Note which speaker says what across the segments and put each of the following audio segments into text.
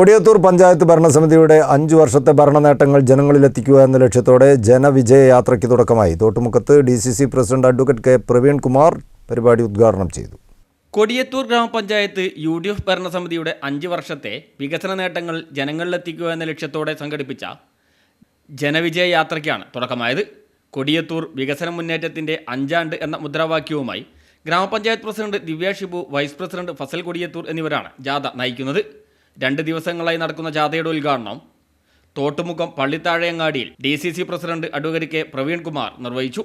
Speaker 1: കൊടിയത്തൂർ പഞ്ചായത്ത് ഭരണസമിതിയുടെ അഞ്ചു വർഷത്തെ ഭരണനേട്ടങ്ങൾ ജനങ്ങളിലെത്തിക്കുക എന്ന ലക്ഷ്യത്തോടെ ജനവിജയ യാത്രയ്ക്ക് തുടക്കമായി. തോട്ടുമുഖത്ത് D C C president advocate K Praveen Kumar പരിപാടി ഉദ്ഘാടനം ചെയ്തു.
Speaker 2: കൊടിയത്തൂർ ഗ്രാമപഞ്ചായത്ത് യു ഡി എഫ് ഭരണസമിതിയുടെ അഞ്ച് വർഷത്തെ വികസന നേട്ടങ്ങൾ ജനങ്ങളിലെത്തിക്കുക എന്ന ലക്ഷ്യത്തോടെ സംഘടിപ്പിച്ച ജനവിജയ യാത്രയ്ക്കാണ് തുടക്കമായത്. കൊടിയത്തൂർ വികസന മുന്നേറ്റത്തിന്റെ അഞ്ചാണ്ട് എന്ന മുദ്രാവാക്യവുമായി ഗ്രാമപഞ്ചായത്ത് president Divya Shibu vice president Fasal Kodiyathur എന്നിവരാണ് ജാഥ നയിക്കുന്നത്. രണ്ട് ദിവസങ്ങളായി നടക്കുന്ന ജാഥയുടെ ഉദ്ഘാടനം Thottumukham പള്ളിത്താഴയങ്ങാടിയിൽ D C C president advocate K Praveenkumar നിർവഹിച്ചു.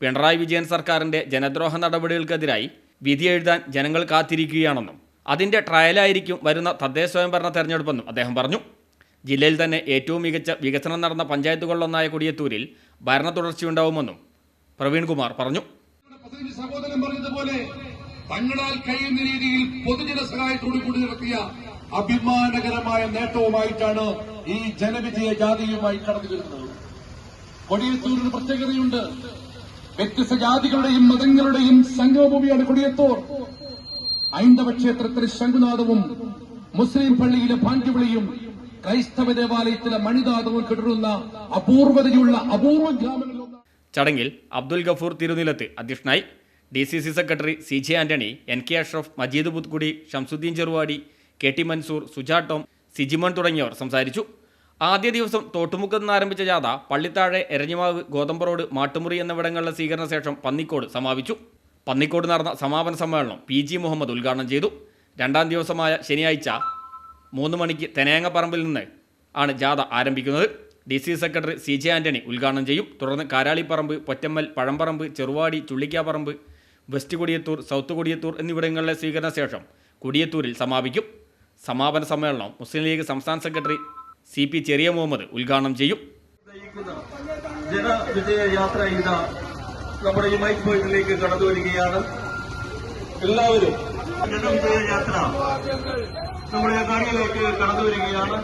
Speaker 2: പിണറായി വിജയൻ സർക്കാരിന്റെ ജനദ്രോഹ നടപടികൾക്കെതിരായി വിധി എഴുതാൻ ജനങ്ങൾ കാത്തിരിക്കുകയാണെന്നും അതിന്റെ ട്രയലായിരിക്കും വരുന്ന തദ്ദേശ സ്വയംഭരണ തെരഞ്ഞെടുപ്പെന്നും അദ്ദേഹം പറഞ്ഞു. ജില്ലയിൽ തന്നെ ഏറ്റവും മികച്ച വികസനം നടന്ന പഞ്ചായത്തുകളിലൊന്നായ കൊടിയത്തൂരിൽ ഭരണ തുടർച്ചയുണ്ടാവുമെന്നും പ്രവീൺകുമാർ പറഞ്ഞു.
Speaker 3: സഹോദരൻ പറഞ്ഞതുപോലെ തങ്ങളാൽ കഴിയുന്ന രീതിയിൽ പൊതുജന സഹായത്തോടു കൂടി നടത്തിയ അഭിമാനകരമായ നേട്ടവുമായിട്ടാണ് ഈ ജനവിജയ ജാതിയുമായി കടന്നു വരുന്നത്. കൊടിയത്തൂരിന് പ്രത്യേകതയുണ്ട്. വ്യത്യസ്ത ജാതികളുടെയും മതങ്ങളുടെയും സംഗമഭൂമിയാണ് കൊടിയത്തൂർ ഹൈന്ദവ ക്ഷേത്രത്തിലെ ശംഖുനാഥവും മുസ്ലിം പള്ളിയിലെ ഭാണ്ഡ്യവിളിയും ക്രൈസ്തവ ദേവാലയത്തിലെ മണിനാഥവും കിടരുന്ന അപൂർവതയുള്ള അപൂർവ ഗ്രാമങ്ങളിലൊന്നാണ്
Speaker 2: ചടങ്ങിൽ അബ്ദുൽ ഗഫൂർ തിരുനിലത്ത് അധ്യക്ഷനായി D C C secretary C J Antony N K Ashraf Majeed Puthukudi Shamsuddin Cheruvadi K T Mansoor Suja Tom Sijimon തുടങ്ങിയവർ സംസാരിച്ചു. ആദ്യ ദിവസം തോട്ടുമുക്കത്ത് നിന്ന് ആരംഭിച്ച ജാഥ പള്ളിത്താഴെ എരഞ്ഞിമാവ് ഗോതമ്പ് റോഡ് മാട്ടുമുറി എന്നിവിടങ്ങളിലെ സ്വീകരണ ശേഷം പന്നിക്കോട് സമാപിച്ചു. പന്നിക്കോട് നടന്ന സമാപന സമ്മേളനം പി ജി മുഹമ്മദ് ഉദ്ഘാടനം ചെയ്തു. രണ്ടാം ദിവസമായ ശനിയാഴ്ച മൂന്ന് മണിക്ക് തെനേങ്ങപ്പറമ്പിൽ നിന്ന് ആണ് ജാഥ ആരംഭിക്കുന്നത്. D C secretary C J Antony ഉദ്ഘാടനം ചെയ്യും. തുടർന്ന് കാരാളിപ്പറമ്പ് പൊറ്റമ്മൽ പഴമ്പറമ്പ് ചെറുവാടി ചുള്ളിക്കാപ്പറമ്പ് വെസ്റ്റ് കൊടിയത്തൂർ സൗത്ത് കൊടിയത്തൂർ എന്നിവിടങ്ങളിലെ സ്വീകരണ ശേഷം കൊടിയത്തൂരിൽ സമാപിക്കും. സമാപന സമ്മേളനം മുസ്ലിം ലീഗ് സംസ്ഥാന secretary C P Cheriya Muhammad ഉദ്ഘാടനം ചെയ്യും.
Speaker 4: ജനവിജയ യാത്ര ഇതാ നമ്മുടെ ഈ മൈക്ക് പോയിന്റിലേക്ക് കടന്നു വരികയാണ് എല്ലാവരും ജനവിജയ യാത്ര നമ്മുടെ നാടിലേക്ക് കടന്നു വരികയാണ്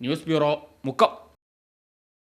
Speaker 2: ന്യൂസ് ബ്യൂറോ മുക്കം.